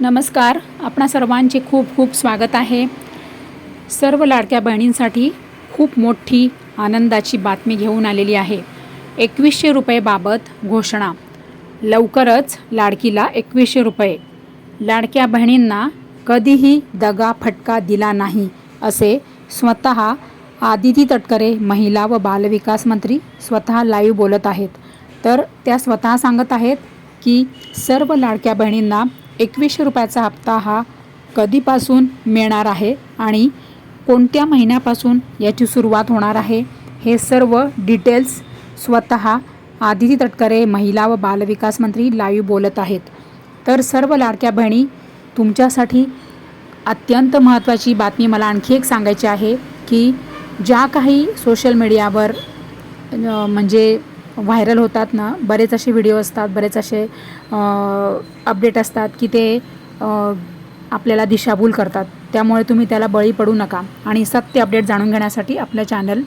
नमस्कार. आपणा सर्वांचे खूप खूप स्वागत आहे. सर्व लाडक्या बहिणींसाठी खूप मोठी आनंदाची बातमी घेऊन आलेली आहे. एकवीसशे रुपयेबाबत घोषणा. लवकरच लाडकीला एकवीसशे रुपये. लाडक्या बहिणींना कधीही दगा फटका दिला नाही असे स्वतः आदिती तटकरे महिला व बालविकास मंत्री स्वतः लाईव्ह बोलत आहेत. तर त्या स्वतः सांगत आहेत की सर्व लाडक्या बहिणींना एकवीसशे रुपयाचा हप्ता हा कधीपासून मिळणार आहे आणि कोणत्या महिन्यापासून याची सुरुवात होणार आहे हे सर्व डिटेल्स स्वतः आदिती तटकरे महिला व बालविकास मंत्री लाईव्ह बोलत आहेत. तर सर्व लाडक्या बहिणी तुमच्यासाठी अत्यंत महत्त्वाची बातमी मला आणखी एक सांगायची आहे की ज्या काही सोशल मीडियावर म्हणजे व्हायरल होतात ना बरेच असे व्हिडिओ असतात बरेच असे अपडेट असतात की ते आपल्याला दिशाभूल करतात. त्यामुळे तुम्ही त्याला बळी पडू नका. आणि सत्य अपडेट जाणून घेण्यासाठी आपलं चॅनल